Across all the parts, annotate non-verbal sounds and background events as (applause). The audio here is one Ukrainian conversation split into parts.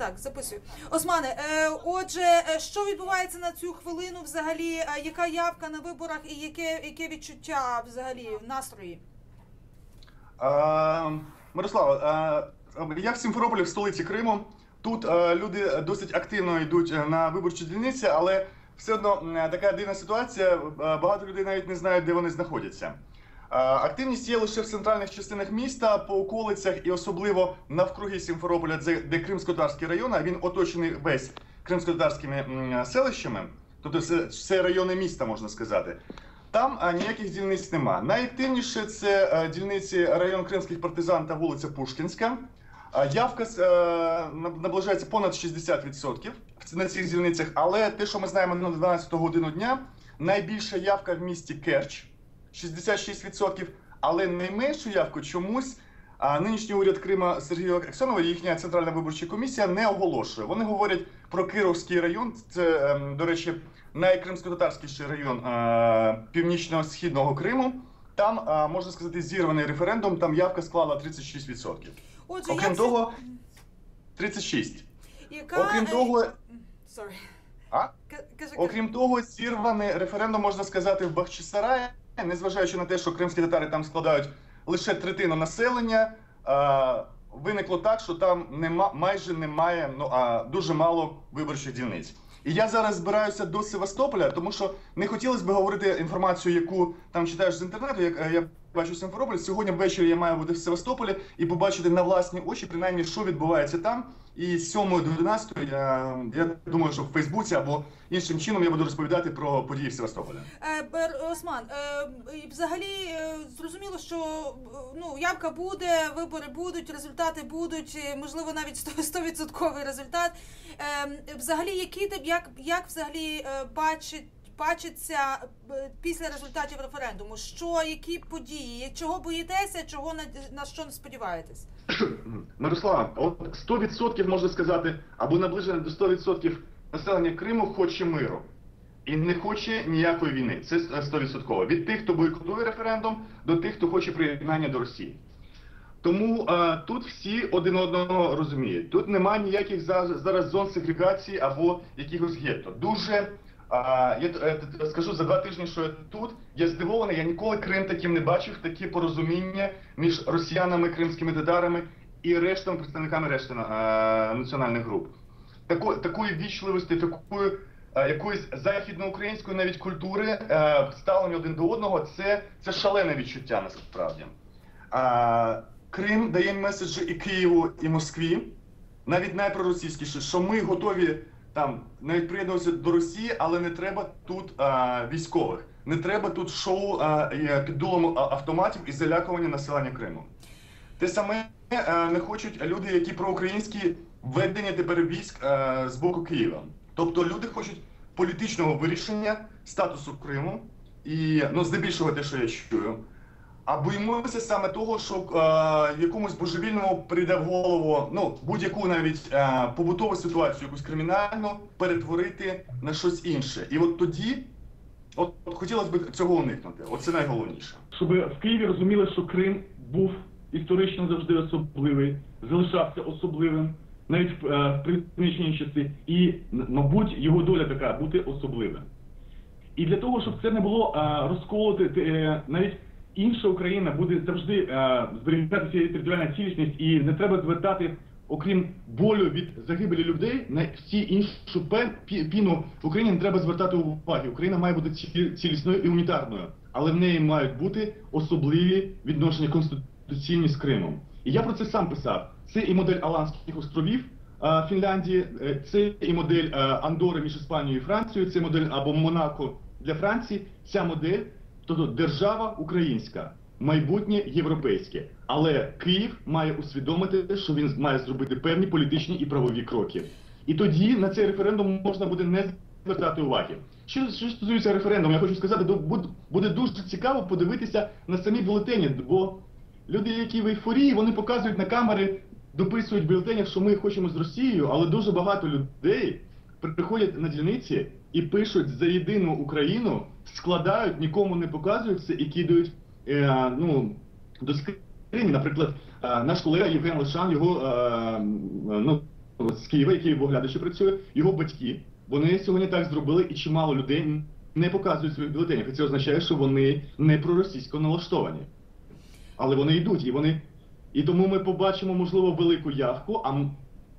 Так, записую. Османе, е, отже, е, що відбувається на цю хвилину взагалі? Е, яка явка на виборах і яке, яке відчуття взагалі настрої? Е, Мирослава, е, я в Сімферополі, в столиці Криму. Тут е, люди досить активно йдуть на виборчі дільниці, але все одно така дивна ситуація. Багато людей навіть не знають, де вони знаходяться. Е, Активність є лише в центральних частинах міста, по околицях і особливо навкруги Сімферополя, де, Кримсько-Татарський район, а він оточений весь кримсько-татарськими селищами. Тобто це, це райони міста, можна сказати. Там а, ніяких дільниць нема. Найактивніше це е, дільниці район кримських партизан та вулиця Пушкінська. А, Явка е, наближається понад 60% в- на цих дільницях, але те, що ми знаємо на 12 годину дня, найбільша явка в місті Керч 66%, але найменшу явку чомусь а, нинішній уряд Крима Сергія Аксьонова, їхня центральна виборча комісія не оголошує. Вони говорять про Кировський район. Це, ем, до речі, найкримсько-татарськіший район е, північно-східного Криму. Там е, можна сказати зірваний референдум. Там явка склала 36%. Отже, Окрім як того, 36. це- яка, Окрім е, того, Sorry. а? Кажи. Окрім того, зірваний референдум можна сказати в Бахчисараї, незважаючи на те, що кримські татари там складають лише третину населення. е, Виникло так, що там нема майже немає, ну а дуже мало виборчих дільниць. І я зараз збираюся до Севастополя, тому що не хотілося б говорити інформацію, яку там читаєш з інтернету. Як е, я бачу Симферополь. Сьогодні ввечері я маю бути в Севастополі і побачити на власні очі, принаймні, що відбувається там. І з 7 до 11 я, я думаю, що в Фейсбуці або іншим чином я буду розповідати про події в Севастополі. Е, Осман, е, взагалі е, зрозуміло, що е, ну явка буде, вибори будуть, результати будуть, можливо, навіть 100% результат. Е, Взагалі, ти як, як взагалі е, бачить? Бачиться е, після результатів референдуму, що які події, чого боїтеся, чого на, на що не сподіваєтесь? (clears throat) Мирослава, от 100% можна сказати, або наближено до 100% населення Криму хоче миру. І не хоче ніякої війни. Це 100%. Від тих, хто бойкотує референдум, до тих, хто хоче приєднання до Росії. Тому е, тут всі один одного розуміють. Тут немає ніяких за- зараз зон сегрегації або якихось гетто. Дуже е, я е, скажу за два тижні, що я тут я здивований. Я ніколи Крим таким не бачив. Таке порозуміння між росіянами, кримськими татарами і рештом представниками решти е, національних груп. Тако, такої ввічливості, такої е, якоїсь західноукраїнської навіть культури е, ставлення один до одного, це, це шалене відчуття насправді. А, Крим дає меседжі і Києву, і Москві, навіть найпроросійськіше, що ми готові там навіть приєднуватися до Росії, але не треба тут а, військових. Не треба тут шоу а, під дулом автоматів і залякування населення Криму. Те саме е, не хочуть люди, які проукраїнські введення тепер військ е, з боку Києва. Тобто люди хочуть політичного вирішення статусу Криму, і ну здебільшого те, що я чую. А боїмося саме того, що е, якомусь божевільному прийде в голову ну будь-яку навіть е, побутову ситуацію, якусь кримінальну, перетворити на щось інше. І от тоді, от, от хотілося б цього уникнути. Оце найголовніше. щоб в Києві розуміли, що Крим був історично завжди особливий, залишався особливим, навіть е, в приміщенні часи, і, мабуть, його доля така бути особливим. І для того, щоб це не було е, розколоти, е, навіть інша Україна буде завжди е, зберігати свою територіальну цілісність, і не треба звертати, окрім болю від загибелі людей, на всі іншу піну Україні не треба звертати уваги. Україна має бути цілісною і унітарною, але в неї мають бути особливі відношення конституційні з Кримом. І я про це сам писав. Це і модель Аланських островів. е, Фінляндії, е, це і модель Андори між Іспанією і Францією, це модель або Монако для Франції. Ця модель, тобто держава українська, майбутнє європейське. Але Київ має усвідомити, що він має зробити певні політичні і правові кроки. І тоді на цей референдум можна буде не звертати уваги. Що, що стосується референдуму, я хочу сказати, буде дуже цікаво подивитися на самі бюлетені, бо люди, які в ейфорії, вони показують на камери, дописують в бюлетенях, що ми хочемо з Росією, але дуже багато людей приходять на дільниці і пишуть за єдину Україну, складають, нікому не показують це і кидають е, ну, до скрині. Наприклад, е, наш колега Євген Лишан, його е, ну, з Києва, який в оглядачі працює, його батьки. Вони сьогодні так зробили, і чимало людей не показують своїх бюлетенів. І це означає, що вони не проросійсько налаштовані. Але вони йдуть, і вони. І тому ми побачимо, можливо, велику явку, а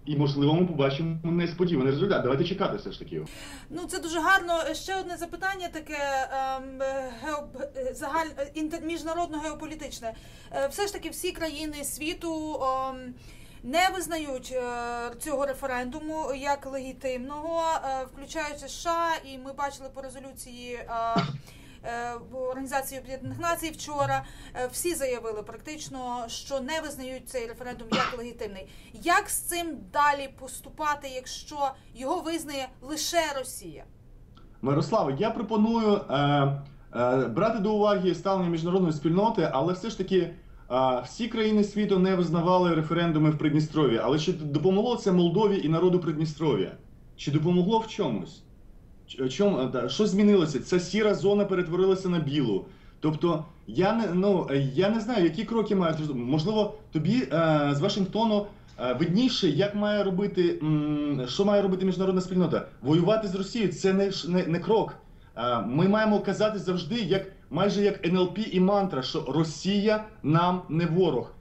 і можливо ми побачимо несподіваний результат. Давайте чекати все ж таки. Ну це дуже гарно. Ще одне запитання таке ем, гео, загаль інтер, міжнародно геополітичне. Е, Все ж таки всі країни світу ем, не визнають е, цього референдуму як легітимного, е, включаючи США, і ми бачили по резолюції. е, в Організації Об'єднаних Націй вчора е, всі заявили практично, що не визнають цей референдум як легітимний. Як з цим далі поступати, якщо його визнає лише Росія? Мирославе, я пропоную е, е, брати до уваги ставлення міжнародної спільноти, але все ж таки е, всі країни світу не визнавали референдуми в Придністров'ї. Але чи допомогло це Молдові і народу Придністров'я? Чи допомогло в чомусь? Чому е, що змінилося? Ця сіра зона перетворилася на білу. Тобто, я не ну е, я не знаю, які кроки мають можливо тобі е, з Вашингтону видніше, як має робити що має робити міжнародна спільнота? Воювати з Росією це не не, не крок. Ми маємо казати завжди, як майже як НЛП і мантра, що Росія нам не ворог,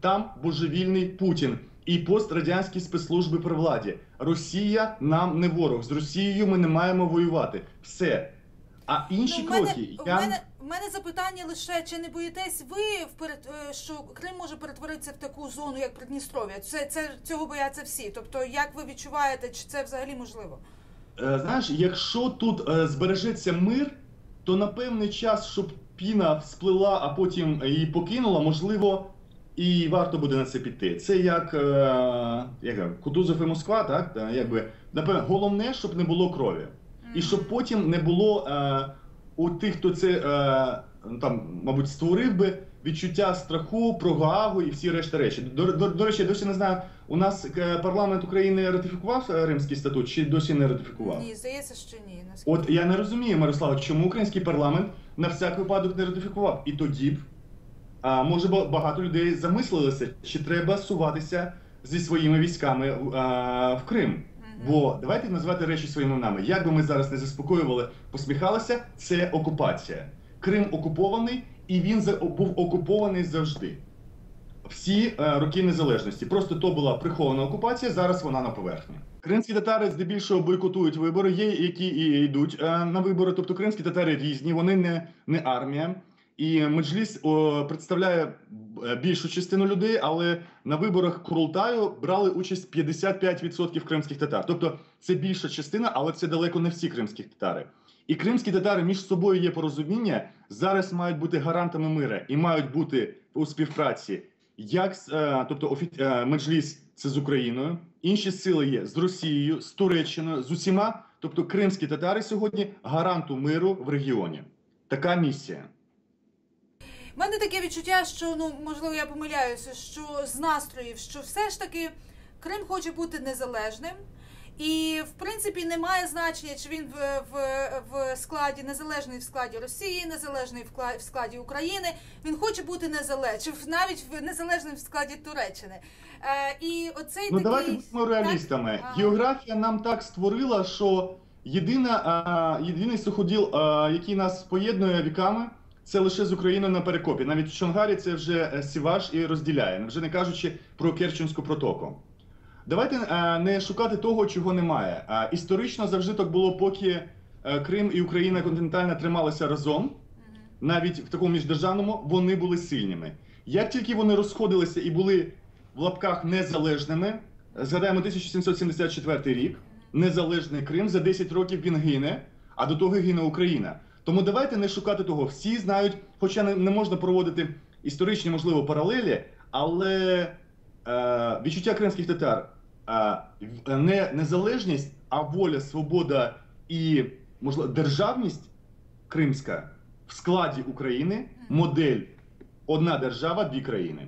там божевільний Путін і пострадянські спецслужби при владі. Росія нам не ворог. З Росією ми не маємо воювати. Все. А інші Ну, в мене, кроки в, мене, в мене запитання лише, чи не боїтесь ви, вперед, е, що Крим може перетворитися в таку зону, як Придністров'я? Це, це, цього бояться всі. Тобто, як ви відчуваєте, чи це взагалі можливо? Е, Знаєш, якщо тут е, збережеться мир, то на певний час, щоб піна сплила, а потім її покинула, можливо, і варто буде на це піти. Це як, е, як Кутузов і Москва, так? Якби, напевно, головне, щоб не було крові. І щоб потім не було е, у тих, хто це е, там, мабуть, створив би відчуття страху, про Гаагу і всі решта речі. До, до, до речі, я досі не знаю, у нас парламент України ратифікував Римський статут чи досі не ратифікував? Ні, здається, що ні. наскільки. От я не розумію, Мирослава, чому український парламент на всяк випадок не ратифікував. І тоді б, а, може ба- багато людей замислилися, чи треба суватися зі своїми військами а, в Крим. Бо давайте назвати речі своїми іменами. Як би ми зараз не заспокоювали, посміхалися, це окупація. Крим окупований, і він був окупований завжди. Всі е, роки незалежності. Просто то була прихована окупація, зараз вона на поверхні. Кримські татари здебільшого бойкотують вибори. Є які і йдуть е, на вибори. Тобто кримські татари різні, вони не, не армія. І Меджліс о, представляє е, більшу частину людей, але на виборах Курултаю брали участь 55% кримських татар. Тобто це більша частина, але це далеко не всі кримські татари. І кримські татари між собою є порозуміння. Зараз мають бути гарантами мира і мають бути у співпраці. Як е, тобто е, Меджліс це з Україною, інші сили є з Росією, з Туреччиною, з усіма. Тобто кримські татари сьогодні гаранту миру в регіоні. Така місія. У мене таке відчуття, що ну можливо я помиляюся, що з настроїв, що все ж таки Крим хоче бути незалежним. І в принципі немає значення, чи він в, в, в складі незалежний в складі Росії, незалежний в складі України. Він хоче бути незалежним, чи навіть в незалежним в складі Туреччини. Е, і оцей Ну такий давайте будемо реалістами. Так? Географія нам так створила, що єдина, єдиний суходіл, який нас поєднує віками, це лише з Україною на перекопі. Навіть в Чонгарі це вже е, сіваж і розділяє, вже не кажучи про Керченську протоку. Давайте е, не шукати того, чого немає. Історично завжди так було, поки е, Крим і Україна континентальна трималися разом, навіть в такому міждержавному, вони були сильними. Як тільки вони розходилися і були в лапках незалежними, згадаємо 1774 рік, незалежний Крим, за 10 років він гине, а до того гине Україна. Тому давайте не шукати того. Всі знають, хоча не, не можна проводити історичні, можливо, паралелі, але е, відчуття кримських татар е, не незалежність, а воля, свобода і можливо державність кримська в складі України модель одна держава, дві країни.